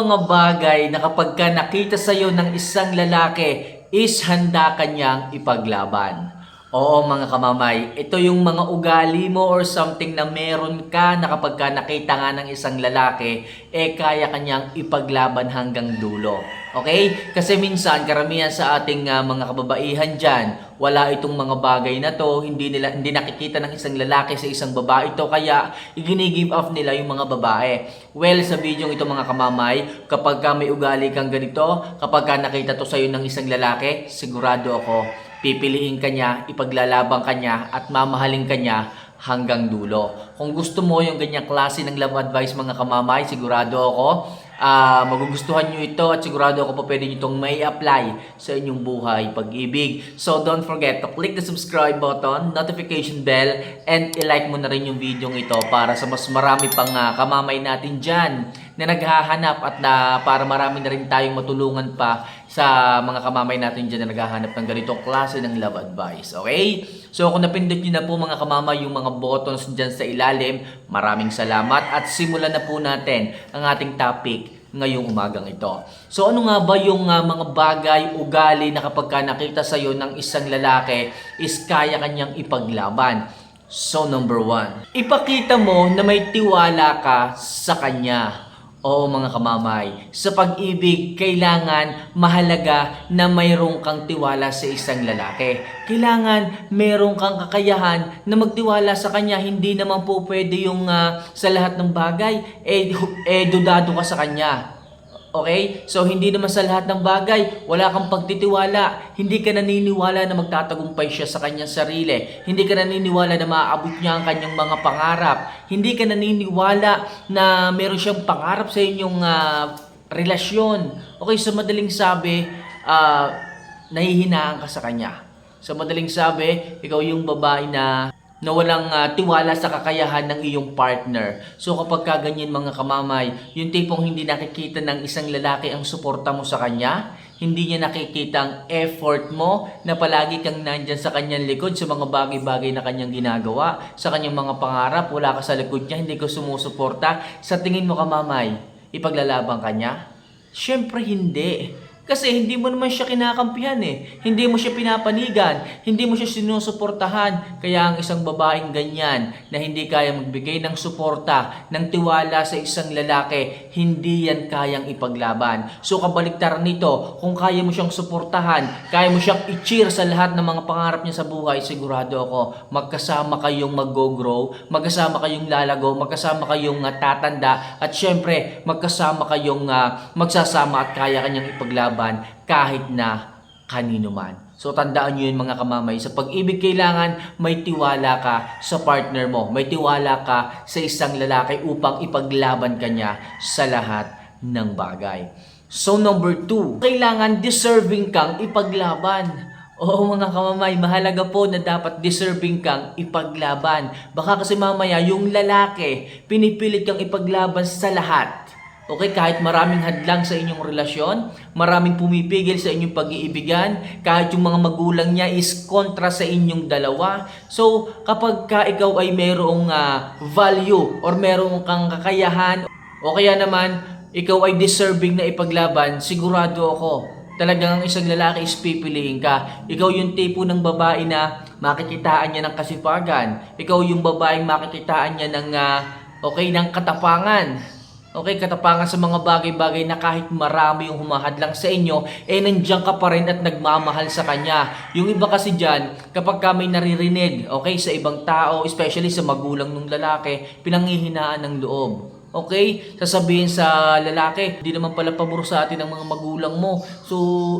mga bagay na kapag ka nakita sa iyo ng isang lalaki is handa kanyang ipaglaban. Oo mga kamamay, ito yung mga ugali mo or something na meron ka na kapag ka nakita nga ng isang lalaki, eh kaya kanyang ipaglaban hanggang dulo. Okay? Kasi minsan, karamihan sa ating ah, mga kababaihan dyan, wala itong mga bagay na to, hindi nila hindi nakikita ng isang lalaki sa isang babae ito, kaya igini-give off nila yung mga babae. Well, sa video ito mga kamamay, kapag ka may ugali kang ganito, kapag ka nakita to sa'yo ng isang lalaki, sigurado ako, pipiliin ka niya, ipaglalabang ka niya, at mamahalin ka niya hanggang dulo. Kung gusto mo yung ganyang klase ng love advice mga kamamay, sigurado ako, ah magugustuhan nyo ito at sigurado ako pa pwede nyo itong may apply sa inyong buhay pag-ibig. So don't forget to click the subscribe button, notification bell, and i-like mo na rin yung video ito para sa mas marami pang ah, kamamay natin dyan na naghahanap at na para marami na rin tayong matulungan pa sa mga kamamay natin dyan na naghahanap ng ganitong klase ng love advice. Okay? So kung napindot nyo na po mga kamamay yung mga buttons dyan sa ilalim, maraming salamat at simulan na po natin ang ating topic ngayong umagang ito. So ano nga ba yung ah, mga bagay, ugali na kapag ka nakita sa'yo ng isang lalaki is kaya kanyang ipaglaban? So number one, ipakita mo na may tiwala ka sa kanya. Oo mga kamamay, sa pag-ibig, kailangan mahalaga na mayroong kang tiwala sa isang lalaki. Kailangan mayroong kang kakayahan na magtiwala sa kanya. Hindi naman po pwede yung ah, sa lahat ng bagay, eh, eh dudado ka sa kanya. Okay? So, hindi naman sa lahat ng bagay, wala kang pagtitiwala. Hindi ka naniniwala na magtatagumpay siya sa kanyang sarili. Hindi ka naniniwala na maaabot niya ang kanyang mga pangarap. Hindi ka naniniwala na meron siyang pangarap sa inyong ah, relasyon. Okay, sa madaling sabi, ah, nahihinaan ka sa kanya. Sa madaling sabi, ikaw yung babae na na walang ah, tiwala sa kakayahan ng iyong partner. So kapag ka ganyan mga kamamay, yung tipong hindi nakikita ng isang lalaki ang suporta mo sa kanya, hindi niya nakikita ang effort mo na palagi kang nandyan sa kanyang likod sa mga bagay-bagay na kanyang ginagawa, sa kanyang mga pangarap, wala ka sa likod niya, hindi ka sumusuporta. Sa tingin mo kamamay, ipaglalaban ka niya? Siyempre hindi. Kasi hindi mo naman siya kinakampihan eh. Hindi mo siya pinapanigan. Hindi mo siya sinusuportahan. Kaya ang isang babaeng ganyan na hindi kaya magbigay ng suporta, ng tiwala sa isang lalaki, hindi yan kayang ipaglaban. So kabaliktaran nito, kung kaya mo siyang suportahan, kaya mo siyang i-cheer sa lahat ng mga pangarap niya sa buhay, sigurado ako, magkasama kayong mag-grow, magkasama kayong lalago, magkasama kayong ah, tatanda, at syempre, magkasama kayong ah, magsasama at kaya kanyang ipaglaban kahit na kanino man. So tandaan nyo yun mga kamamay, sa pag-ibig kailangan may tiwala ka sa partner mo, may tiwala ka sa isang lalaki upang ipaglaban ka niya sa lahat ng bagay. So number two, kailangan deserving kang ipaglaban. Oo mga kamamay, mahalaga po na dapat deserving kang ipaglaban. Baka kasi mamaya yung lalaki, pinipilit kang ipaglaban sa lahat. Okay, kahit maraming hadlang sa inyong relasyon, maraming pumipigil sa inyong pag-iibigan, kahit yung mga magulang niya is kontra sa inyong dalawa. So, kapag ka ikaw ay merong ah, value or merong kang kakayahan o kaya naman ikaw ay deserving na ipaglaban, sigurado ako talagang ang isang lalaki is pipiliin ka. Ikaw yung tipo ng babae na makikitaan niya ng kasipagan. Ikaw yung babaeng makikitaan niya ng ah, okay ng katapangan. Okay, katapangan sa mga bagay-bagay na kahit marami yung humahadlang sa inyo, eh nandiyan ka pa rin at nagmamahal sa kanya. Yung iba kasi dyan, kapag ka may naririnig, okay, sa ibang tao, especially sa magulang ng lalaki, pinanghihinaan ng loob. Okay? Sasabihin sa lalaki, hindi naman pala pabor sa atin ang mga magulang mo. So,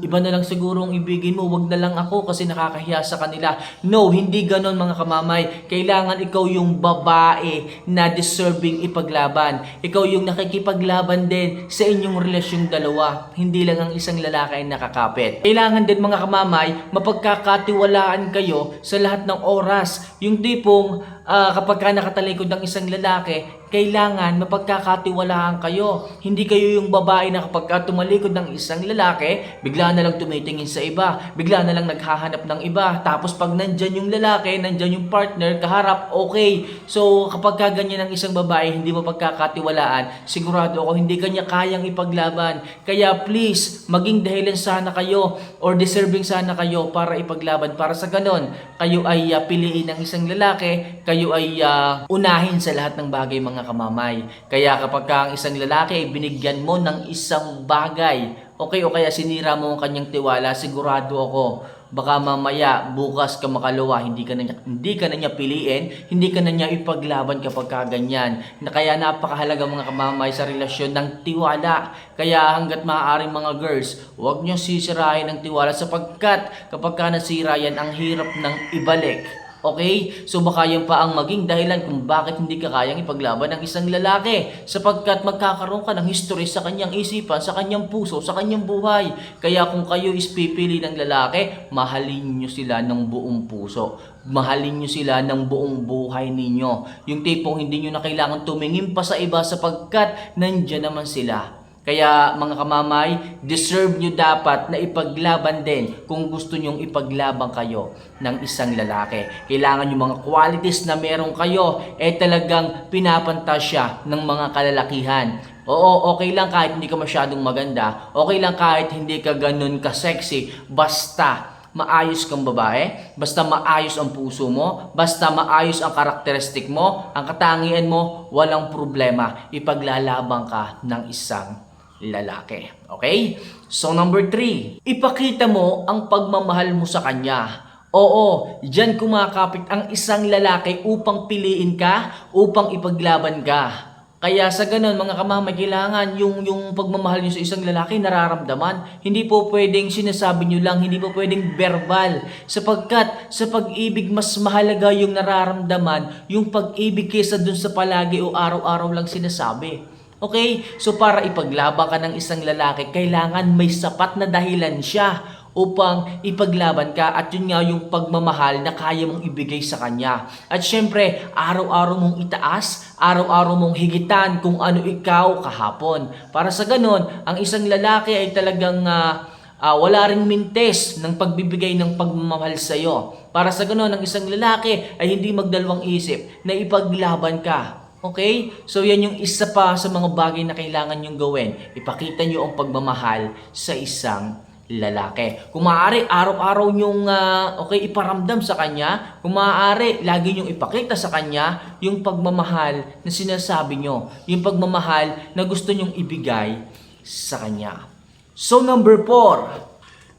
iba na lang siguro ang ibigin mo. Wag na lang ako kasi nakakahiya sa kanila. No, hindi ganon mga kamamay. Kailangan ikaw yung babae na deserving ipaglaban. Ikaw yung nakikipaglaban din sa inyong relasyong dalawa. Hindi lang ang isang lalaki ang nakakapit. Kailangan din mga kamamay, mapagkakatiwalaan kayo sa lahat ng oras. Yung tipong ah, kapag ka nakatalikod ng isang lalaki, kailangan mapagkakatiwalaan kayo. Hindi kayo yung babae na kapag ka tumalikod ng isang lalaki, bigla na lang tumitingin sa iba, bigla na lang naghahanap ng iba. Tapos pag nandyan yung lalaki, nandyan yung partner, kaharap, okay. So kapag ka ganyan ang isang babae, hindi mo pagkakatiwalaan, sigurado ako hindi kanya kayang ipaglaban. Kaya please, maging dahilan sana kayo or deserving sana kayo para ipaglaban. Para sa ganon, kayo ay ah, piliin ng isang lalaki, kayo ay ah, unahin sa lahat ng bagay mga kamamay. Kaya kapag ka ang isang lalaki ay binigyan mo ng isang bagay, okay o kaya sinira mo ang kanyang tiwala, sigurado ako, baka mamaya bukas ka makaluwa, hindi ka na niya, hindi ka na niya piliin, hindi ka na niya ipaglaban kapag ka ganyan. Na kaya napakahalaga mga kamamay sa relasyon ng tiwala. Kaya hanggat maaaring mga girls, huwag niyo sisirain ng tiwala sapagkat kapag ka nasira yan, ang hirap ng ibalik. Okay? So baka yan pa ang maging dahilan kung bakit hindi ka kayang ipaglaban ng isang lalaki sapagkat magkakaroon ka ng history sa kanyang isipan, sa kanyang puso, sa kanyang buhay. Kaya kung kayo is pipili ng lalaki, mahalin nyo sila ng buong puso. Mahalin nyo sila ng buong buhay ninyo. Yung tipong hindi nyo na kailangan tumingin pa sa iba sapagkat nandyan naman sila. Kaya mga kamamay, deserve nyo dapat na ipaglaban din kung gusto nyong ipaglaban kayo ng isang lalaki. Kailangan yung mga qualities na meron kayo eh talagang pinapantasya ng mga kalalakihan. Oo, okay lang kahit hindi ka masyadong maganda. Okay lang kahit hindi ka ganun ka-sexy. Basta maayos kang babae, basta maayos ang puso mo, basta maayos ang karakteristik mo, ang katangian mo, walang problema. Ipaglalaban ka ng isang lalaki. Okay? So number three, ipakita mo ang pagmamahal mo sa kanya. Oo, diyan kumakapit ang isang lalaki upang piliin ka, upang ipaglaban ka. Kaya sa ganun mga kamamay, kailangan yung, yung pagmamahal nyo sa isang lalaki nararamdaman. Hindi po pwedeng sinasabi nyo lang, hindi po pwedeng verbal. Sapagkat sa pag-ibig, mas mahalaga yung nararamdaman, yung pag-ibig kesa dun sa palagi o araw-araw lang sinasabi. Okay? So para ipaglaban ka ng isang lalaki, kailangan may sapat na dahilan siya upang ipaglaban ka at yun nga yung pagmamahal na kaya mong ibigay sa kanya. At syempre, araw-araw mong itaas, araw-araw mong higitan kung ano ikaw kahapon. Para sa ganon, ang isang lalaki ay talagang ah, ah, wala ring mintes ng pagbibigay ng pagmamahal sa iyo. Para sa ganon, ang isang lalaki ay hindi magdalawang isip na ipaglaban ka. Okay? So yan yung isa pa sa mga bagay na kailangan nyong gawin. Ipakita nyo ang pagmamahal sa isang lalaki. Kung maaari, araw-araw nyong ah, okay, iparamdam sa kanya. Kung maaari, lagi nyong ipakita sa kanya yung pagmamahal na sinasabi nyo. Yung pagmamahal na gusto nyong ibigay sa kanya. So number four,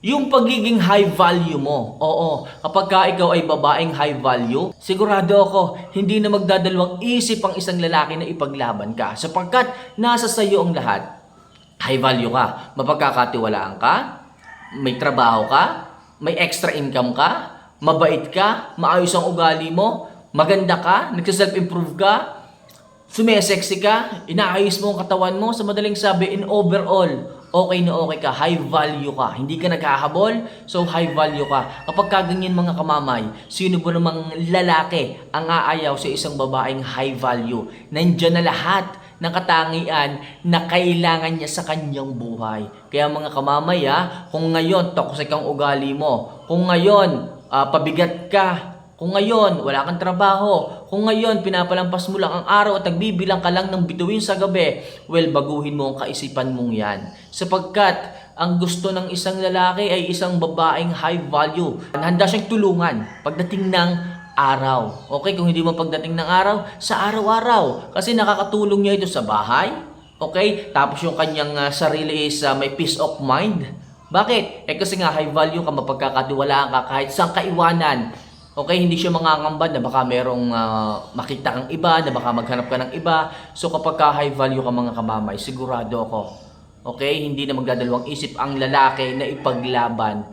yung pagiging high value mo. Oo, kapag ka ikaw ay babaeng high value, sigurado ako, hindi na magdadalawang isip ang isang lalaki na ipaglaban ka. Sapagkat nasa sayo ang lahat. High value ka, mapagkakatiwalaan ka, may trabaho ka, may extra income ka, mabait ka, maayos ang ugali mo, maganda ka, nagsa-self-improve ka, sumesexy ka, inaayos mo ang katawan mo, sa madaling sabi, in overall, okay na okay ka, high value ka. Hindi ka naghahabol, so high value ka. Kapag kaganyan mga kamamay, sino ba namang lalaki ang aayaw sa isang babaeng high value? Nandyan na lahat ng katangian na kailangan niya sa kanyang buhay. Kaya mga kamamay ha, kung ngayon toxic ang ugali mo, kung ngayon ah, pabigat ka, kung ngayon, wala kang trabaho. Kung ngayon, pinapalampas mo lang ang araw at nagbibilang ka lang ng bituin sa gabi, well, baguhin mo ang kaisipan mong yan. Sapagkat, ang gusto ng isang lalaki ay isang babaeng high value. Handa siyang tulungan pagdating ng araw. Okay, kung hindi mo pagdating ng araw, sa araw-araw. Kasi nakakatulong niya ito sa bahay. Okay, tapos yung kanyang ah, sarili is ah, may peace of mind. Bakit? Eh kasi nga high value ka, mapagkakatiwalaan ka kahit saan kaiwanan. Okay, hindi siya mangangamba na baka merong ah, makita kang iba, na baka maghanap ka ng iba. So kapag ka high value ka mga kamamay, sigurado ako. Okay, hindi na magdadalawang isip ang lalaki na ipaglaban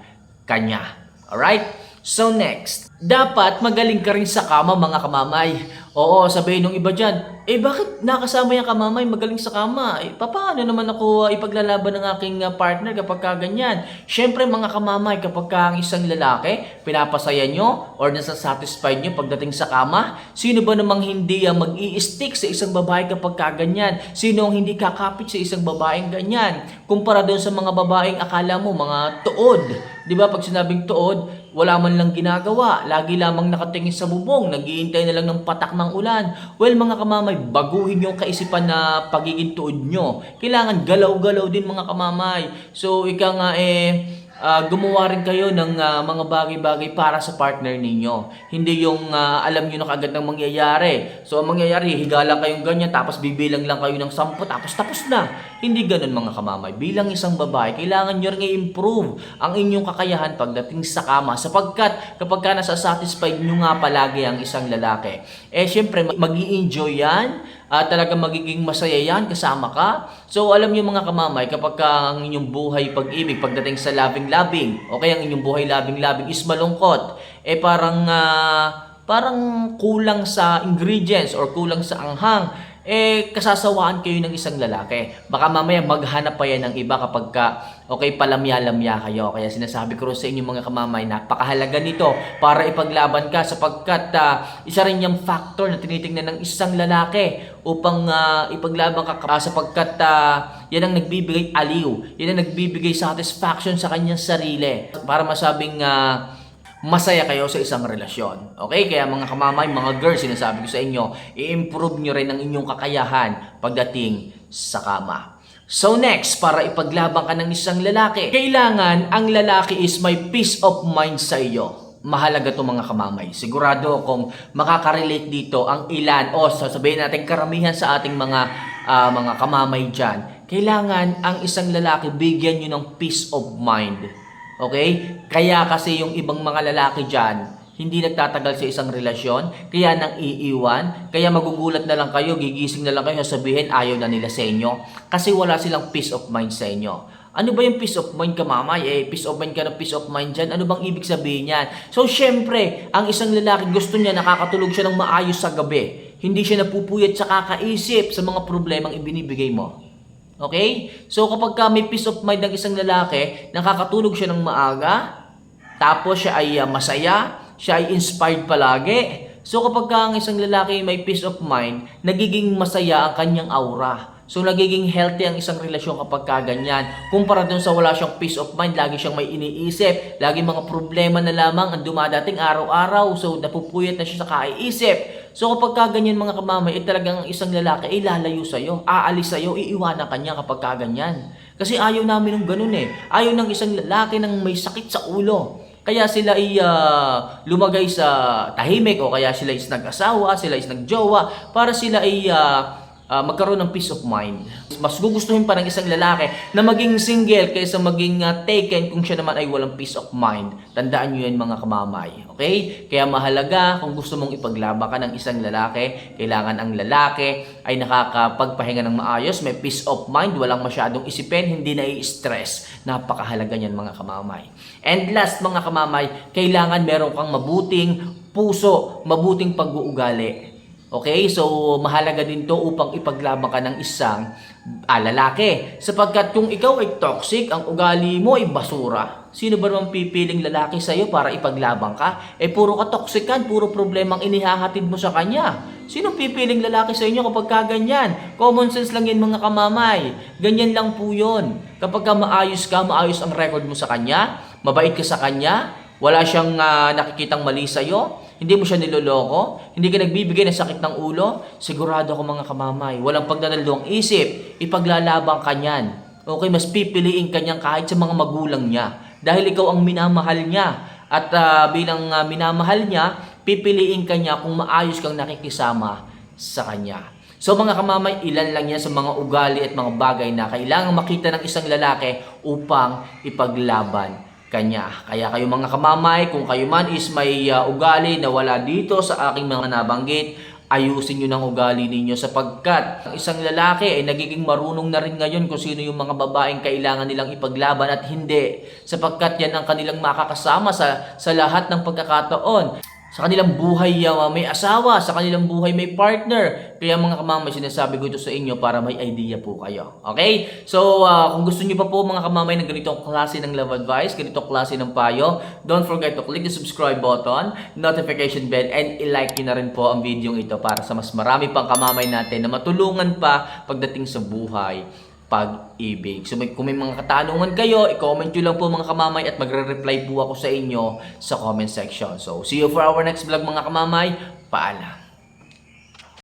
kanya. Alright? So next, dapat magaling ka rin sa kama mga kamamay. Oo, sabihin nung iba dyan, eh bakit nakasama yung kamamay, magaling sa kama? Eh paano naman ako uh, ipaglalaban ng aking uh, partner kapag ka ganyan? Siyempre mga kamamay, kapag ka ang isang lalaki, pinapasaya nyo or nasa-satisfied nyo pagdating sa kama, sino ba namang hindi uh, mag stick sa isang babae kapag ka ganyan? Sino ang hindi kakapit sa isang babaeng ganyan? Kumpara doon sa mga babaeng akala mo, mga tuod. Di ba pag sinabing tuod, wala man lang ginagawa. Lagi lamang nakatingin sa bubong, naghihintay na lang ng patak ng ulan. Well, mga kamamay, baguhin yung kaisipan na pagiging tuod nyo. Kailangan galaw-galaw din mga kamamay. So, ika nga eh, ah, gumawa rin kayo ng ah, mga bagay-bagay para sa partner ninyo. Hindi yung ah, alam nyo na kagad ng mangyayari. So, ang mangyayari, higala kayong ganyan, tapos bibilang lang kayo ng sampu, tapos tapos na. Hindi ganun mga kamamay. Bilang isang babae, kailangan nyo rin i-improve ang inyong kakayahan pagdating sa kama. Sapagkat kapag ka nasa-satisfied nyo nga palagi ang isang lalaki, eh syempre mag enjoy yan, at talaga magiging masaya yan kasama ka. So alam niyo mga kamamay, kapag ka ang inyong buhay pag-ibig, pagdating sa labing-labing, o kaya ang inyong buhay labing-labing is malungkot, eh parang, ah, parang kulang sa ingredients or kulang sa anghang, eh kasasawaan kayo ng isang lalaki. Baka mamaya maghanap pa yan ng iba kapag ka, okay, palamya-lamya kayo. Kaya sinasabi ko sa inyo mga kamamay, napakahalaga nito para ipaglaban ka sapagkat ah, isa rin yung factor na tinitingnan ng isang lalaki upang ah, ipaglaban ka ah, sapagkat ah, yan ang nagbibigay aliw, yan ang nagbibigay satisfaction sa kanyang sarili para masabing ah, masaya kayo sa isang relasyon. Okay? Kaya mga kamamay, mga girls, sinasabi ko sa inyo, i-improve nyo rin ang inyong kakayahan pagdating sa kama. So next, para ipaglaban ka ng isang lalaki, kailangan ang lalaki is may peace of mind sa iyo. Mahalaga to mga kamamay. Sigurado kung makaka-relate dito ang ilan o sasabihin natin karamihan sa ating mga ah, mga kamamay dyan. Kailangan ang isang lalaki bigyan nyo ng peace of mind. Okay? Kaya kasi yung ibang mga lalaki dyan, hindi nagtatagal sa isang relasyon, kaya nang iiwan, kaya magugulat na lang kayo, gigising na lang kayo, sabihin ayaw na nila sa inyo, kasi wala silang peace of mind sa inyo. Ano ba yung peace of mind ka, mamay? Eh, peace of mind ka na peace of mind dyan. Ano bang ibig sabihin yan? So, syempre, ang isang lalaki gusto niya nakakatulog siya ng maayos sa gabi. Hindi siya napupuyat sa kakaisip sa mga problemang ibinibigay mo. Okay? So kapag ka may peace of mind ng isang lalaki, nakakatulog siya ng maaga, tapos siya ay uh, masaya, siya ay inspired palagi. So kapag ka ang isang lalaki may peace of mind, nagiging masaya ang kanyang aura. So nagiging healthy ang isang relasyon kapag ka ganyan. Kumpara dun sa wala siyang peace of mind, lagi siyang may iniisip, lagi mga problema na lamang ang dumadating araw-araw. So napupuyat na siya sa kaiisip. So kapag ka ganyan mga kamamay, eh talagang ang isang lalaki ay lalayo sa'yo, aalis sa'yo, iiwanan ka niya kapag ka ganyan. Kasi ayaw namin ng ganun eh. Ayaw ng isang lalaki ng may sakit sa ulo. Kaya sila ay ah, lumagay sa tahimik o kaya sila is nag-asawa, sila is nagjowa para sila ay ah, ah, magkaroon ng peace of mind. Mas gugustuhin pa ng isang lalaki na maging single kaysa maging ah, taken kung siya naman ay walang peace of mind. Tandaan nyo yan mga kamamay. Okay? Kaya mahalaga kung gusto mong ipaglaban ka ng isang lalaki, kailangan ang lalaki ay nakakapagpahinga ng maayos, may peace of mind, walang masyadong isipin, hindi na i-stress. Napakahalaga niyan mga kamamay. And last mga kamamay, kailangan meron kang mabuting puso, mabuting pag-uugali. Okay? So, mahalaga din to upang ipaglaban ka ng isang ah, lalaki. Sapagkat kung ikaw ay toxic, ang ugali mo ay basura. Sino ba naman pipiling lalaki sa'yo para ipaglaban ka? Eh, puro ka toxican, puro problemang inihahatid mo sa kanya. Sino pipiling lalaki sa inyo kapag kaganyan? Common sense lang yan mga kamamay. Ganyan lang po yun. Kapag ka maayos ka, maayos ang record mo sa kanya, mabait ka sa kanya, wala siyang ah, nakikitang mali sa'yo, hindi mo siya niloloko, hindi ka nagbibigay ng sakit ng ulo, sigurado ako mga kamamay, walang pagdadalawang isip, ipaglalaban ka niyan. Okay, mas pipiliin ka kahit sa mga magulang niya. Dahil ikaw ang minamahal niya. At ah, bilang ah, minamahal niya, pipiliin ka niya kung maayos kang nakikisama sa kanya. So mga kamamay, ilan lang yan sa mga ugali at mga bagay na kailangan makita ng isang lalaki upang ipaglaban kanya. Kaya kayo mga kamamay, kung kayo man is may uh, ugali na wala dito sa aking mga nabanggit, ayusin nyo ng ugali ninyo sapagkat ang isang lalaki ay nagiging marunong na rin ngayon kung sino yung mga babaeng kailangan nilang ipaglaban at hindi sapagkat yan ang kanilang makakasama sa, sa lahat ng pagkakataon. Sa kanilang buhay uh, may asawa, sa kanilang buhay may partner. Kaya mga kamamay, sinasabi ko ito sa inyo para may idea po kayo. Okay? So, uh, kung gusto niyo pa po mga kamamay ng ganitong klase ng love advice, ganitong klase ng payo, don't forget to click the subscribe button, notification bell, and i-like nyo na rin po ang video ito para sa mas marami pang kamamay natin na matulungan pa pagdating sa buhay pag-ibig. So may, kung may mga katanungan kayo, i-comment nyo lang po mga kamamay at magre-reply po ako sa inyo sa comment section. So see you for our next vlog mga kamamay. Paalam.